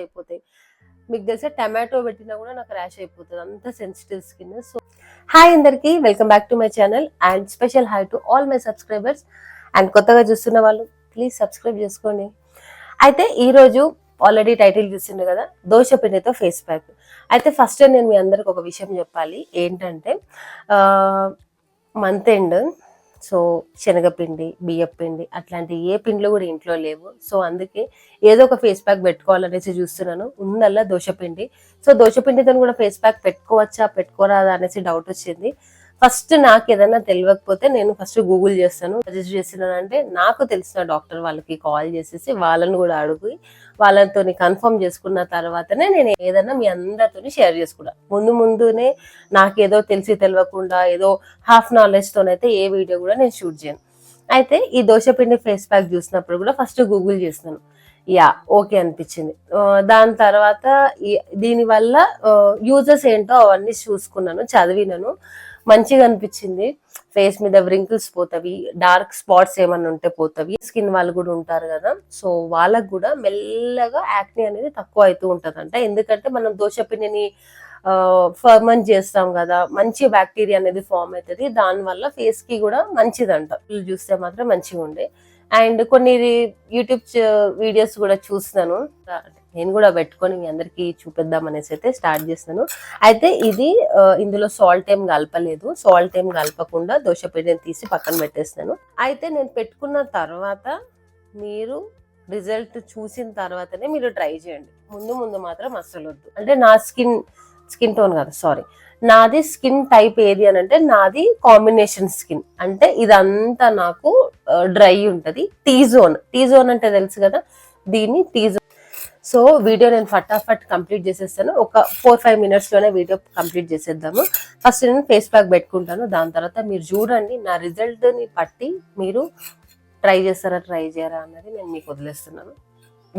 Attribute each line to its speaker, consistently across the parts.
Speaker 1: అయిపోతాయి. మీకు తెలిసే టమాటో పెట్టినా కూడా నాకు ర్యాష్ అయిపోతుంది. అంత సెన్సిటివ్ స్కిన్ సో హాయ్ అందరికి. Welcome back to my channel and special hi to all my subscribers and కొత్తగా చూస్తున్న వాళ్ళు ప్లీజ్ సబ్స్క్రైబ్ చేసుకోండి. అయితే ఈరోజు ఆల్రెడీ టైటిల్ చూసిండే కదా దోశ పిండితో ఫేస్ ప్యాక్ అయితే ఫస్ట్ నేను మీ అందరికి ఒక విషయం చెప్పాలి. ఏంటంటే మంత్ ఎండ్ సో శనగపిండి బియ్యపిండి అట్లాంటి ఏ పిండిలు కూడా ఇంట్లో లేవు. సో అందుకే ఏదో ఒక ఫేస్ ప్యాక్ పెట్టుకోవాలనేసి చూస్తున్నాను. ఉందల్లా దోశపిండి సో దోశపిండితో కూడా ఫేస్ ప్యాక్ పెట్టుకోవచ్చా పెట్టుకోరాదా అనేసి డౌట్ వచ్చింది. ఫస్ట్ నాకు ఏదైనా తెలియకపోతే నేను ఫస్ట్ గూగుల్ చేస్తాను. సజెస్ట్ చేస్తున్నాను అంటే నాకు తెలిసిన డాక్టర్ వాళ్ళకి కాల్ చేసేసి వాళ్ళని కూడా అడుగు. వాళ్ళతో కన్ఫర్మ్ చేసుకున్న తర్వాతనే నేను ఏదైనా మీ అందరితో షేర్ చేసుకున్నా. ముందు ముందునే నాకేదో తెలిసి తెలియకుండా ఏదో హాఫ్ నాలెడ్జ్ తోనైతే ఏ వీడియో కూడా నేను షూట్ చేయను. అయితే ఈ దోశపిండి ఫేస్ ప్యాక్ చూసినప్పుడు కూడా ఫస్ట్ గూగుల్ చేసినాను యా ఓకే అనిపించింది. దాని తర్వాత దీనివల్ల యూజెస్ ఏంటో అవన్నీ చూసుకున్నాను చదివినాను. మంచిగా అనిపించింది. ఫేస్ మీద వ్రింకిల్స్ పోతవి డార్క్ స్పాట్స్ ఏమన్నా ఉంటే పోతవి. స్కిన్ వాళ్ళు కూడా ఉంటారు కదా సో వాళ్ళకు కూడా మెల్లగా యాక్ని అనేది తక్కువ అవుతూ ఉంటదంట. ఎందుకంటే మనం దోశ పిండిని ఫర్మెంట్ చేస్తాం కదా మంచి బ్యాక్టీరియా అనేది ఫామ్ అవుతుంది. దానివల్ల ఫేస్కి కూడా మంచిదంట. చూస్తే మాత్రం మంచిగా ఉండే అండ్ కొన్ని యూట్యూబ్ వీడియోస్ కూడా చూస్తున్నాను. నేను కూడా పెట్టుకొని మీ అందరికీ చూపిద్దాం అనేసి అయితే స్టార్ట్ చేస్తాను అయితే ఇది ఇందులో సాల్ట్ ఏం కలపలేదు. సాల్ట్ ఏం కలపకుండా దోశ పిండిని తీసి పక్కన పెట్టేస్తాను అయితే నేను పెట్టుకున్న తర్వాత మీరు రిజల్ట్ చూసిన తర్వాతనే మీరు ట్రై చేయండి. ముందు ముందు మాత్రం అస్సలు వద్దు. అంటే నా స్కిన్ స్కిన్ టోన్ కాదు సారీ. నాది స్కిన్ టైప్ ఏది అని అంటే నాది కాంబినేషన్ స్కిన్. అంటే ఇదంతా నాకు డ్రై ఉంటుంది. టీ జోన్ టీ జోన్ అంటే తెలుసు కదా? దీన్ని టీ జోన్ సో వీడియో నేను ఫటాఫట్ కంప్లీట్ చేసేస్తాను. ఒక ఫోర్ ఫైవ్ మినిట్స్లోనే వీడియో కంప్లీట్ చేసేద్దాము. ఫస్ట్ నేను ఫేస్ ప్యాక్ పెట్టుకుంటాను. దాని తర్వాత మీరు చూడండి నా రిజల్ట్ని బట్టి మీరు ట్రై చేస్తారా ట్రై చేయరా అన్నది నేను మీకు వదిలేస్తున్నాను.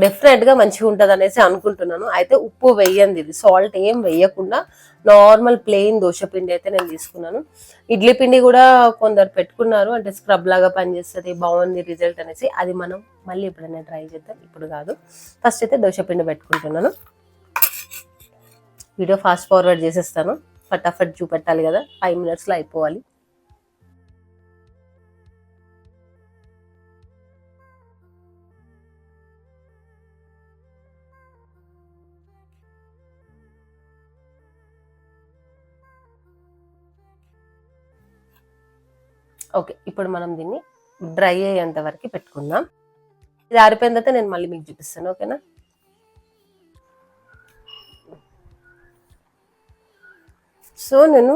Speaker 1: డెఫినెట్గా మంచిగా ఉంటుంది అనేసి అనుకుంటున్నాను. అయితే ఉప్పు వేయండి ఇది. సాల్ట్ ఏం వేయకుండా నార్మల్ ప్లెయిన్ దోశ పిండి అయితే నేను తీసుకున్నాను. ఇడ్లీ పిండి కూడా కొందరు పెట్టుకున్నారు. అంటే స్క్రబ్ లాగా పనిచేస్తుంది బాగుంది రిజల్ట్ అనేసి. అది మనం మళ్ళీ ఎప్పుడైనా ట్రై చేద్దాం. ఇప్పుడు కాదు. ఫస్ట్ అయితే దోశ పిండి పెట్టుకుంటున్నాను. వీడియో ఫాస్ట్ ఫార్వర్డ్ చేసేస్తాను. ఫటాఫట్ చూపెట్టాలి కదా. ఫైవ్ మినిట్స్లో అయిపోవాలి. ఓకే ఇప్పుడు మనం దీన్ని డ్రై అయ్యేంత వరకు పెట్టుకుందాం. ఇది ఆరిపోయిన తర్వాత నేను మళ్ళీ మీకు చూపిస్తాను ఓకేనా? సో నేను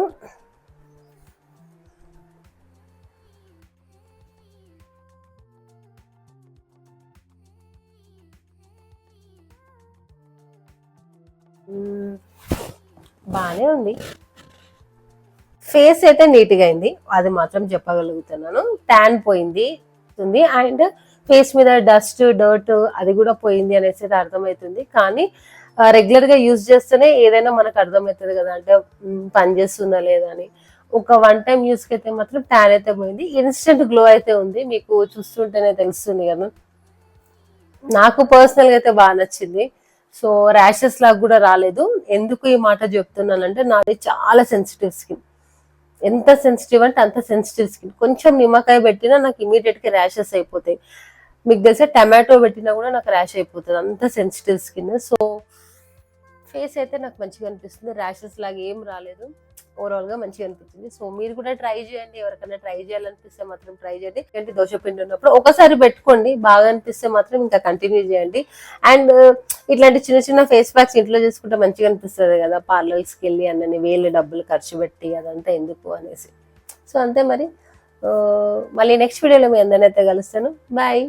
Speaker 1: బాగానే ఉంది. ఫేస్ అయితే నీట్గా అయింది. అది మాత్రం చెప్పగలుగుతున్నాను. ట్యాన్ పోయింది ఉంది అండ్ ఫేస్ మీద డస్ట్ డర్ట్ అది కూడా పోయింది అనేసి అయితే అర్థమవుతుంది. కానీ రెగ్యులర్గా యూజ్ చేస్తేనే ఏదైనా మనకు అర్థమవుతుంది కదా. అంటే పని చేస్తుందా లేదా అని. ఒక వన్ టైం యూస్కి అయితే మాత్రం ట్యాన్ అయితే పోయింది. ఇన్స్టెంట్ గ్లో అయితే ఉంది. మీకు చూస్తుంటేనే తెలుస్తుంది కదా. నాకు పర్సనల్గా అయితే బాగా నచ్చింది. సో ర్యాషెస్ లాగా కూడా రాలేదు. ఎందుకు ఈ మాట చెప్తున్నానంటే నాది చాలా సెన్సిటివ్ స్కిన్. ఎంత సెన్సిటివ్ అంటే అంత సెన్సిటివ్ స్కిన్ కొంచెం నిమ్మకాయ పెట్టినా నాకు ఇమీడియట్గా ర్యాషెస్ అయిపోతాయి. మీకు తెలిసే టమాటో పెట్టినా కూడా నాకు ర్యాష్ అయిపోతుంది. అంత సెన్సిటివ్ స్కిన్ సో ఫేస్ అయితే నాకు మంచిగా అనిపిస్తుంది. ర్యాషెస్ లాగా ఏం రాలేదు. ఓవరాల్గా మంచిగా అనిపిస్తుంది సో మీరు కూడా ట్రై చేయండి. ఎవరికైనా ట్రై చేయాలనిపిస్తే మాత్రం ట్రై చేయండి. ఏంటి దోశ పిండి ఉన్నప్పుడు ఒకసారి పెట్టుకోండి. బాగా అనిపిస్తే మాత్రం ఇంకా కంటిన్యూ చేయండి. అండ్ ఇట్లాంటి చిన్న చిన్న ఫేస్ ప్యాక్స్ ఇంట్లో చేసుకుంటే మంచిగా అనిపిస్తుంది కదా. పార్లర్స్కి వెళ్ళి అన్నని వేలు డబ్బులు ఖర్చు పెట్టి అదంతా ఎందుకు అనేసి. సో అంతే మరి. మళ్ళీ నెక్స్ట్ వీడియోలో మీ అందరినైతే కలుస్తాను. బాయ్